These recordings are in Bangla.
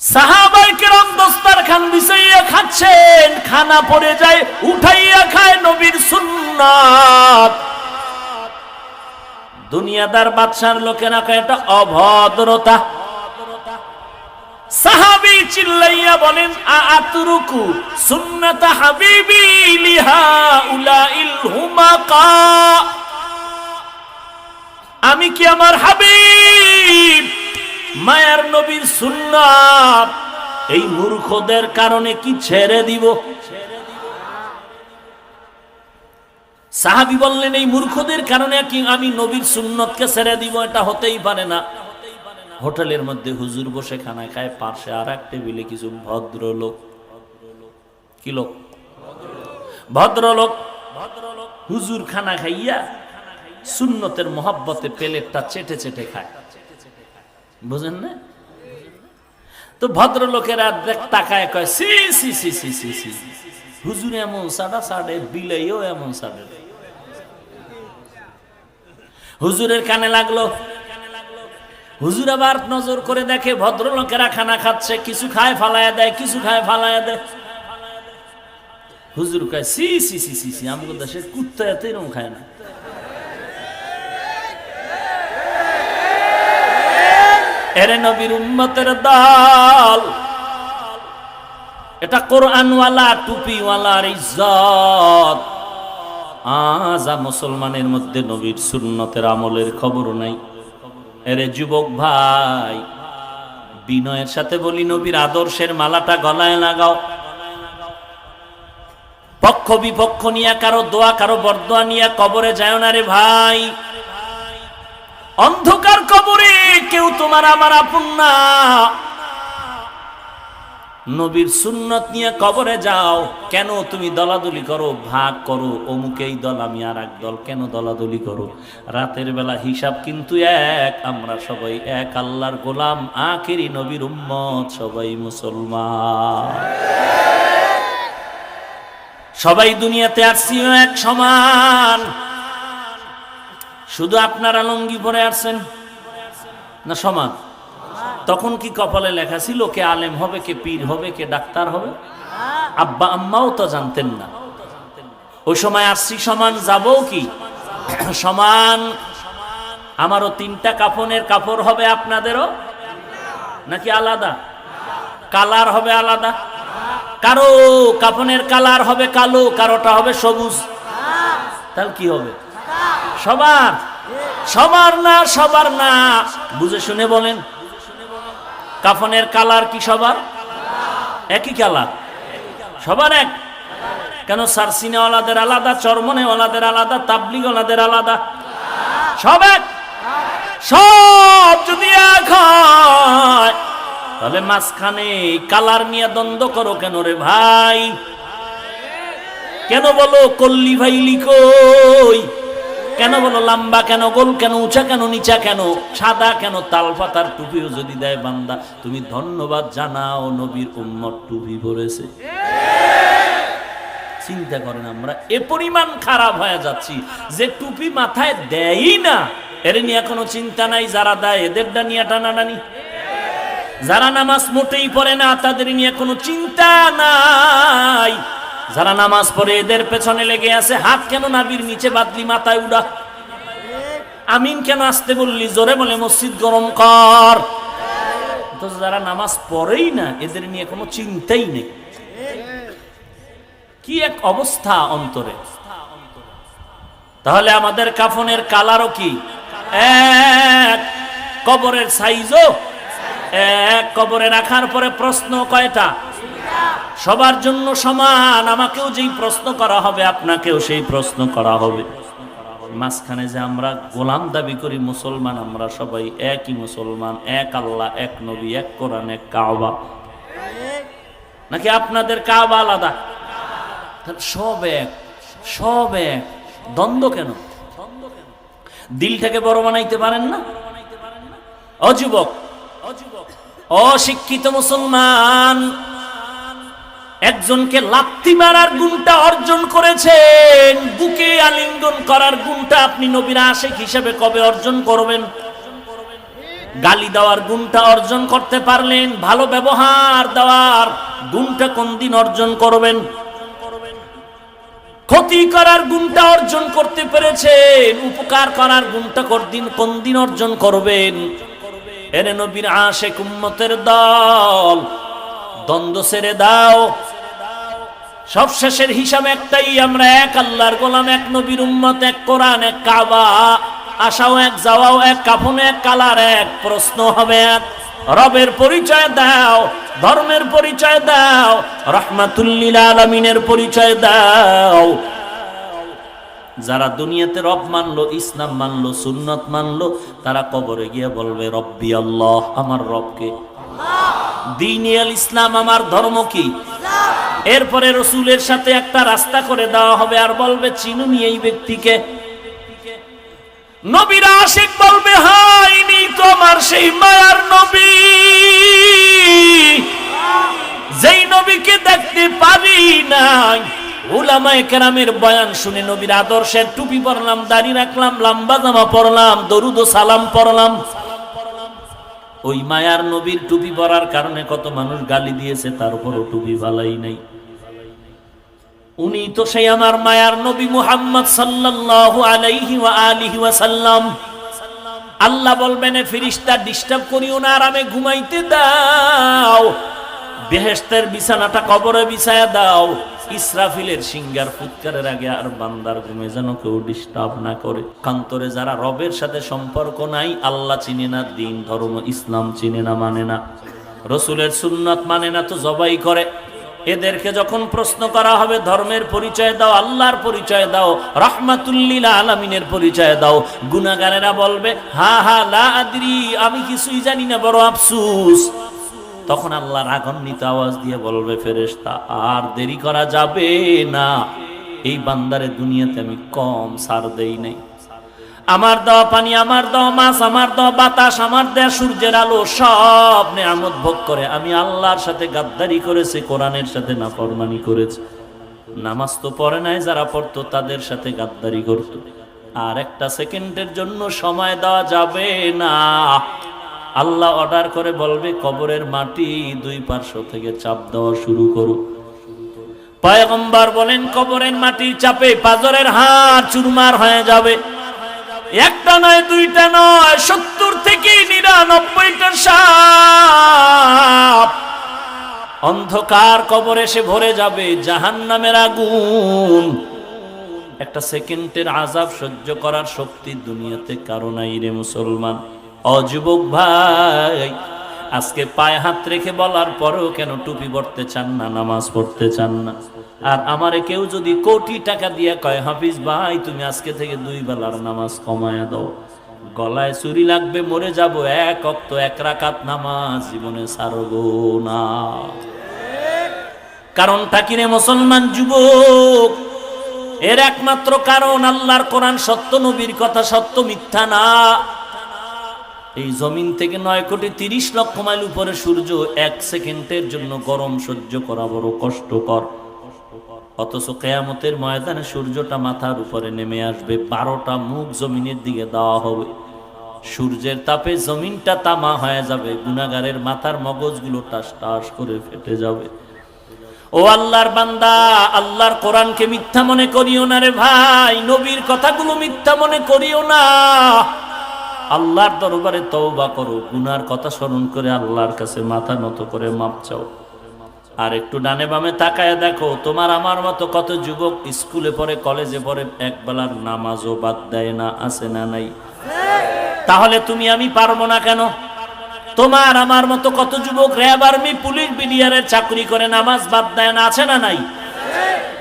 সাহাবাই খান খাচ্ছেন, খানা যায়, উঠাইয়া খায় নবীর দুনিয়াদার বাদশার লোকেরা কয় অভদ্রতা। সাহাবি চিল্লাইয়া বলেন আতরুকু সুন্নাত হাবিবি লিহা উলাইল হুমাকা। আমি কি আমার হাবিব? মায়ার নবীর সুন্নাত। এই মূর্খদের কারণে কি ছেড়ে দিব? সাহাবি বললেন, এই মূর্খদের কারণে কি আমি নবীর সুন্নতকে ছেড়ে দিব? এটা হতেই পারে না। হোটেলের মধ্যে হুজুর বসে খানা খায় পাশে আর এক টেবিলে কিছু ভদ্রলোক। কি লোক? ভদ্রলোক ভদ্রলোক। হুজুর খানা খাইয়া সুন্নতের মহাব্বতে প্লেটটা চেটে চেটে খায়। বুঝেন না? তো ভদ্রলোকেরা দেখ তাকায় কয়, সি সি সি সি সি সি। হুজুর এমন সাডা সাডে বিলাইও এমন সাডে হুজুরের কানে লাগল। হুজুর আবার নজর করে দেখে ভদ্রলোকেরা খানা খাচ্ছে, কিছু খায় ফালায়া দেয়, কিছু খায় ফালায়া দেয়। হুজুর কয়, সি সি সি সি সি আমাকে দেশের কুত্তা এত এরকম খায় না। এরে নবীর উম্মতের দল। এটা কোরআনওয়ালা, টুপিওয়ালার ইজ্জত। আজা মুসলমানের মধ্যে নবীর সুন্নতের আমলের খবর নাই। এরে যুবক ভাই, বিনয়ের সাথে বলি, নবীর আদর্শের মালাটা গলায় লাগাও। পক্ষ বিপক্ষ নিয়ে কারও দোয়া, কারও বরদোয়া নিয়ে কবরে যায় না রে ভাই। অন্ধকার কবরে কেউ তোমার আমার আপন না। নবীর সুন্নত নিয়ে কবরে যাও। কেন তুমি দলাদলি করো? ভাগ করো। অমুক এই দল, আমি আর এক দল। কেন দলাদলি করো? রাতের বেলা হিসাব কিন্তু এক। আমরা সবাই এক। আল্লাহর গোলাম, আখেরি নবীর উম্মত, সবাই মুসলমান। সবাই দুনিয়াতে আসছিও এক সমান। শুধু আপনারা লঙ্গি পরে আসছেন? না সমান তখন কি কপালে লেখা ছিল, কে আলেম হবে, কে পীর হবে, কে ডাক্তার হবে? আব্বা আম্মাও তো জানতেন না। ওই সময় আসছি, সমান যাব কি? সমান, আমারও তিনটা কাফনের কাপড় হবে আপনাদেরও? নাকি আলাদা? কালার হবে আলাদা? কারও কাপনের কালার হবে কালো, কারোটা হবে সবুজ। তাহলে কি হবে? সবার সবার না সবার না। বুঝে শুনে বলেন। কাফনের কালার কি সবার? একই কালার। সবার এক। কেন সারসিনে ওলাদের আলাদা চরমনে ওলাদের আলাদা তাবলিগ ওলাদের আলাদা? সব এক। সব যদি এক তাহলে মাঝখানে কালার নিয়ে দ্বন্দ্ব করো কেন রে ভাই? কেন বলো, কল্লি ভাই লিকই কেন বলো, লম্বা কেন, গোল কেন, উঁচা কেন, নিচা কেন? সাদা কেন তাল পাতার টুপিও যদি দেয় বান্দা, তুমি ধন্যবাদ জানাও, নবীর উম্মত টুপি পরেছে। চিন্তা করেন আমরা, এ পরিমাণ খারাপ হয়ে যাচ্ছি যে টুপি মাথায় দেয়ই না। এর নিয়ে কোনো চিন্তা নাই, যারা দেয় এদেরটা নিয়ে টানাটানি। যারা নামাজ মোটেই পড়ে না, তাদের নিয়ে কোনো চিন্তা নাই। যারা নামাজ পড়ে, এদের পেছনে লেগে আছে, হাত কেন নাবির নিচে বাদলি মাথায় উড়া? আমিন কেন আসতে বললি? জোরে বলে, মসজিদ গরম কর। তো যারা নামাজ পড়েই না, এদের নিয়ে কোনো চিন্তাই নেই। কি এক অবস্থা অন্তরে। তাহলে আমাদের কাফনের কালারও কি? এক। কবরের সাইজও? এক। কবরে রাখার পরে প্রশ্ন কয়টা? সবার জন্য সমান, আমাকেও যেই প্রশ্ন করা হবে, আপনাকেও সেই প্রশ্ন করা হবে। মাঝখানে যে আমরা গোলাম দাবি করি, মুসলমান, আমরা সবাই একই মুসলমান, এক আল্লাহ, এক নবী, এক কোরআন, এক কাবা। নাকি আপনাদের কাবা আলাদা? সব এক সব এক। দ্বন্দ্ব কেন? দিলটাকে বড় বানাইতে পারেন না? অযুবক অযুবক, অশিক্ষিত মুসলমান। একজনকে লাত্তি মারার গুণটা অর্জন করেছেন, বুকে আলিঙ্গন করার গুণটা আপনি নবীর আশেক হিসেবে কবে অর্জন করবেন? গালি দেওয়ার গুণটা অর্জন করতে পারলেন, ভালো ব্যবহার দেওয়ার গুণটা কোন দিন অর্জন করবেন? ক্ষতি করার গুণটা অর্জন করতে পেরেছেন, উপকার করার গুণটা দিন, কোন দিন অর্জন করবেন? এরে নবীর আশেক উম্মতের দল দ্বন্দ্ব ছেড়ে দাও। সব শেষের হিসাবে একটাই, আমরা এক আল্লাহর গোলাম, এক নবীর উম্মত, এক কোরআন, এক কাবা। আশাও এক, যাওয়াও এক কাফন এক, কালার এক, প্রশ্ন হবে এক। রবের পরিচয় দাও, ধর্মের পরিচয় দাও রহমাতুল্লিল আলমিনের পরিচয় দাও। যারা দুনিয়াতে রব মানলো, ইসলাম মানলো, সুন্নত মানলো, তারা কবরে গিয়ে বলবে, রব্বি আল্লাহ, আমার রবকে দিনিয়াল ইসলাম আমার ধর্ম কি? এরপরে রসুলের সাথে একটা রাস্তা করে দেওয়া হবে আর বলবে, চিনুনি এই ব্যক্তিকে। বলবে ইনি সেই মায়ার নবী। যেই নবীকে দেখতে পারি নাই। উলামায়ে কেরামের বয়ান শুনে নবীর আদর্শের টুপি পরলাম, দাড়ি রাখলাম, লম্বা জামা পরলাম, দরুদ ও সালাম পরলাম। ওই মায়ার নবীর টুপি পরার কারণে কত মানুষ গালি দিয়েছে, তার উপরও টুপি ভালাই নাই। উনি তো সেই আমার মায়ার নবী মুহাম্মদ সাল্লাল্লাহু আলাইহি ওয়া আলিহি ওয়া সাল্লাম। আল্লাহ বলবেন ফিরিস্তা ডিস্টার্ব করিও না আরামে ঘুমাইতে দাও। বেহেশতের বিছানাটা কবরে বিছায়া দাও। ইসরাফিলের সিঙ্গার ফুৎকারের আগে আর বান্দার ঘুমে যেন কেউ ডিস্টার্ব না করে। কান্তরে যারা রবের সাথে সম্পর্ক নাই, আল্লাহ চিনে না, দিন ধর্ম ইসলাম চিনে না মানে না। রসুলের সুন্নত মানে না তো জবাই করে। এদেরকে যখন প্রশ্ন করা হবে, ধর্মের পরিচয় দাও, আল্লাহর পরিচয় দাও, রহমাতুল্লিল আলমিনের পরিচয় দাও গুনাগারেরা বলবে, হা হা, লা আদরি, আমি কিছুই জানি না, বড় আফসুস। তখন আল্লাহ রাগান্বিত আওয়াজ দিয়ে বলবে, ফেরেশতা, আর দেরি করা যাবে না। এই বান্দারে দুনিয়াতে আমি কম সার দেই নাই। আমার দেওয়া পানি, আমার দেওয়া মাছ, আমার দেওয়া বাতাস, আমার দেয়া সূর্যের আলো, সব নেয়ামত ভোগ করে আমি আল্লাহর সাথে গাদ্দারি করেছি, কোরআনের সাথে নাফরমানি করেছে। নামাজ তো পড়ে নাই, যারা পড়তো তাদের সাথে গাদ্দারি করত। আর একটা সেকেন্ডের জন্য সময় দেওয়া যাবে না। আল্লাহ অর্ডার করে বলবে, কবরের মাটি দুই পার্শ্ব থেকে চাপ দেওয়া শুরু করো। পয়গম্বর বলেন, কবরের মাটির চাপে পাজরের হাড় চুরমার হয়ে যাবে। একটা নয়, দুইটা নয়, সত্তর থেকে নিরানব্বইটার সাপ। অন্ধকার কবর এসে ভরে যাবে জাহান নামের আগুন। একটা সেকেন্ডের আজাব সহ্য করার শক্তি দুনিয়াতে কারও নাই রে মুসলমান। অযুবক ভাই, আজকে পায়ে হাত রেখে বলার পরেও কেন টুপি পড়তে চান না, নামাজ পড়তে চান না? আর আমারে কেউ যদি কোটি টাকা দিয়ে কয়, হাফিজ ভাই, তুমি আজকে থেকে দুই বেলার নামাজ কমায়া দাও। গলায় চুরি লাগবে, মরে যাব এক অক্ত, এক রাকাত নামাজ জীবনে সারবো না। কারণটা কিনে মুসলমান যুবক? এর একমাত্র কারণ আল্লাহর কোরআন সত্য, নবীর কথা সত্য, মিথ্যা না। এই জমিন থেকে নয় কোটি তিরিশ লক্ষ মাইল উপরে সূর্য এক সেকেন্ডের জন্য গরম সহ্য করা বড় কষ্টকর। অথচ কেয়ামতের ময়দানে সূর্যটা মাথার উপরে নেমে আসবে, বারোটা মুখ জমিনের দিকে দেওয়া হবে। সূর্যের তাপে জমিনটা তামা হয়ে যাবে গুনাগারের মাথার মগজগুলো টাস টাস করে ফেটে যাবে। ও আল্লাহর বান্দা, আল্লাহর কোরআনকে মিথ্যা মনে করিও না রে ভাই, নবীর কথাগুলো মিথ্যা মনে করিও না। আল্লাহর দরবারে তওবা করো। গুনার কথা স্মরণ করে আল্লাহর কাছে মাথা নত করে মাপ চাও। আর একটু ডানে বামে তাকায় দেখো, তোমার আমার মতো কত যুবক স্কুলে পড়ে, কলেজে পড়ে, একবেলার নামাজও বাদ দেয় না, আছে না নাই? তাহলে তুমি আমি পারব না কেন? তোমার আমার মতো কত যুবক র্যাব আর্মি, পুলিশ বিডিআরের চাকরি করে, নামাজ বাদ দেয় না, আছে না নাই?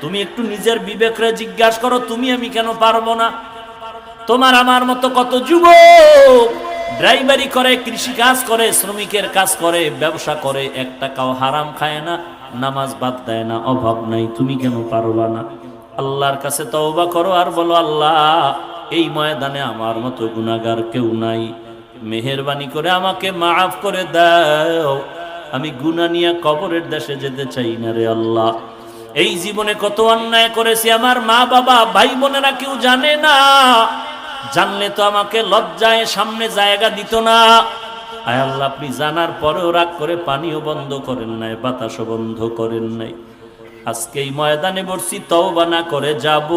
তুমি একটু নিজের বিবেকরে জিজ্ঞাসা করো, তুমি আমি কেন পারব না? তোমার আমার মতো কত যুবক ড্রাইভারি করে, কৃষি কাজ করে, শ্রমিকের কাজ করে, ব্যবসা করে এক টাকাও হারাম খায় না, নামাজ বাদ দেয় না, অভাব নাই, তুমি কেন পারবা না? আল্লাহর কাছে তওবা করো আর বলো, আল্লাহ, এই ময়দানে আমার মতো গুনাগার কেউ নাই। মেহেরবানি করে আমাকে মাফ করে দাও। আমি গুনা নিয়ে কবরের দেশে যেতে চাই না রে আল্লাহ। এই জীবনে কত অন্যায় করেছি আমার মা বাবা ভাই বোনেরা কেউ জানে না। জানলে তো আমাকে লজ্জায় সামনে জায়গা দিত না। আয় আল্লাহ, আপনি জানার পরেও রাগ করে পানিও বন্ধ করেন নাই, বাতাসও বন্ধ করেন নাই। আজকে এই ময়দানে বসছি, তওবা না করে যাব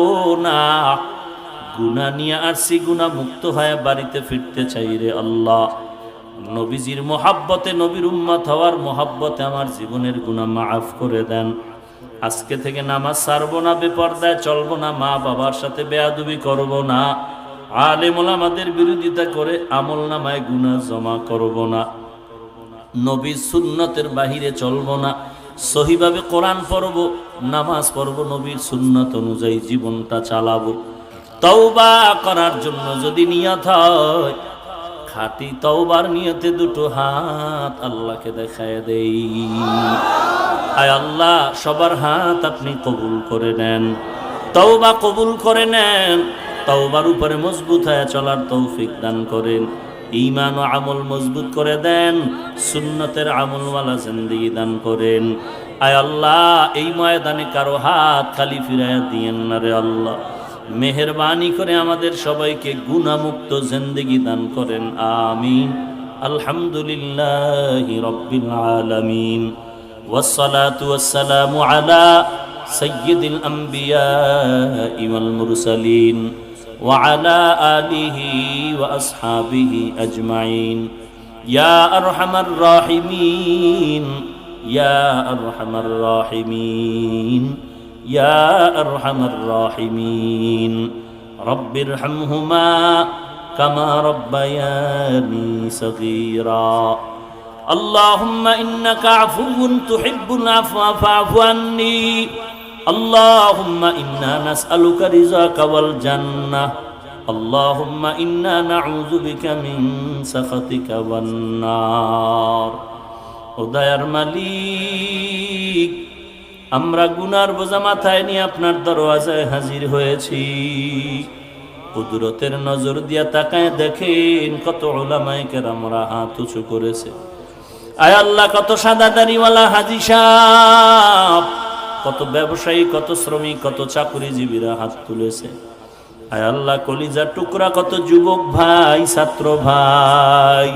না। গুনা নিয়ে আসছি গুনা মুক্ত হয়ে বাড়িতে ফিরতে চাই রে আল্লাহ। নবীজির মোহাব্বতে, নবীর উম্মত হওয়ার মোহাব্বতে আমার জীবনের গুনাহ মাফ করে দেন। আজকে থেকে নামাজ সারবো না, বেপর্দায় চলবো না, মা বাবার সাথে বেয়াদুবি করব না। আলেমুল আমাদের বিরোধিতা করে আমল নামায় গুনাহ জমা করব না। নবীর সুন্নতের বাহিরে চলবো না। সহিভাবে কোরআন পড়ব, নামাজ পড়ব, নবীর সুন্নত অনুযায়ী জীবনটা চালাবো। তওবা করার জন্য যদি নিয়ত হয়, খাটি তওবার নিয়তে দুটো হাত আল্লাহকে দেখায় দেই। আয় আল্লাহ, সবার হাত আপনি কবুল করে নেন। তওবা কবুল করে নেন। তওবার উপরে মজবুত হয়ে চলার তৌফিক দান করেন ঈমান ও আমল মজবুত করে দেন সুন্নতের আমলওয়ালা জিন্দেগি দান করেন আয় আল্লাহ এই ময়দানে কারো হাত খালি ফিরাইয়া দিয়েন না রে আল্লাহ মেহরবানি করে আমাদের সবাইকে গুণামুক্ত জিন্দেগি দান করেন আমিন আলহামদুলিল্লাহ রব্বিল আলামিন والصلاة والسلام على سيد الأنبياء والمرسلين وعلى آله وأصحابه أجمعين. يا أرحم الراحمين. يا أرحم الراحمين. يا أرحم الراحمين. رب ارحمهما كما ربياني صغيرا. اللهم إنك عفو تحب العفو فاعف عني. اللهم إنا نسألك رزاك والجنة اللهم إنا نعوذ بك من سخطك والنار উদয়ার মালিক আমরা গুনার বোঝা মাথায় নিয়ে আপনার দরওয়াজায় হাজির হয়েছি কুদরতের নজর দিয়া তাকায় দেখেন কত ওলামায় কেরামরা হাত উঁচু করেছে আয় আল্লাহ কত সাদা দাড়িওয়ালা হাজি সাহ কত ব্যবসায়ী, কত শ্রমিক, কত চাকুরিজীবীরা হাত তুলেছে। আয় আল্লাহ কলিজা টুকরা, কত যুবক ভাই, ছাত্র ভাই।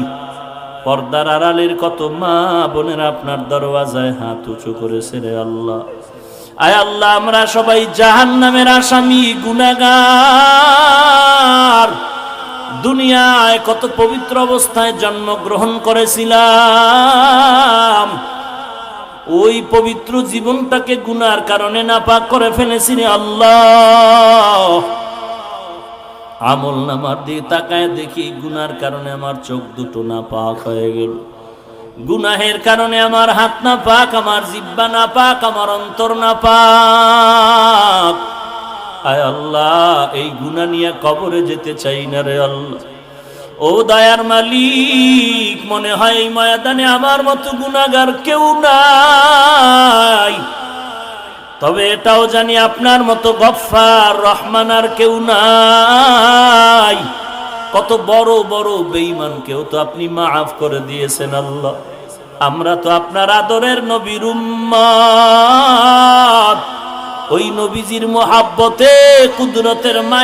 পর্দার আড়ালের কত মা বোনেরা আপনার দরওয়াজায় হাত উঁচু করেছে রে আল্লাহ। আয় আল্লাহ, আমরা সবাই জাহান নামের আসামি, গুনাগার। দুনিয়ায় কত পবিত্র অবস্থায় জন্মগ্রহণ করেছিলাম। ওই পবিত্র জীবনটাকে গুনার কারণে নাপাক করে ফেলেছি রে আল্লাহ। আমল নামার দিয়ে তাকায় দেখি গুনার কারণে আমার চোখ দুটো না পাক হয়ে গেল। গুনাহের কারণে আমার হাত না পাক আমার জিব্বা না পাক আমার অন্তর না পাক আয় আল্লাহ, এই গুনা নিয়ে কবরে যেতে চাই না রে আল্লাহ। ও দয়ার মালিক, মনে হয় এই ময়দানে আমার মতো গুনাগার কেউ নাই। তবে এটাও জানি আপনার মতো গফার রহমান আর কেউ নাই। কত বড় বড় বেঈমানকেও তো আপনি মাফ করে দিয়েছেন আল্লাহ। আমরা তো আপনার আদরের নবীর উম্মত ওই নবীজির মোহাব্বতে, কুদরতের মায়া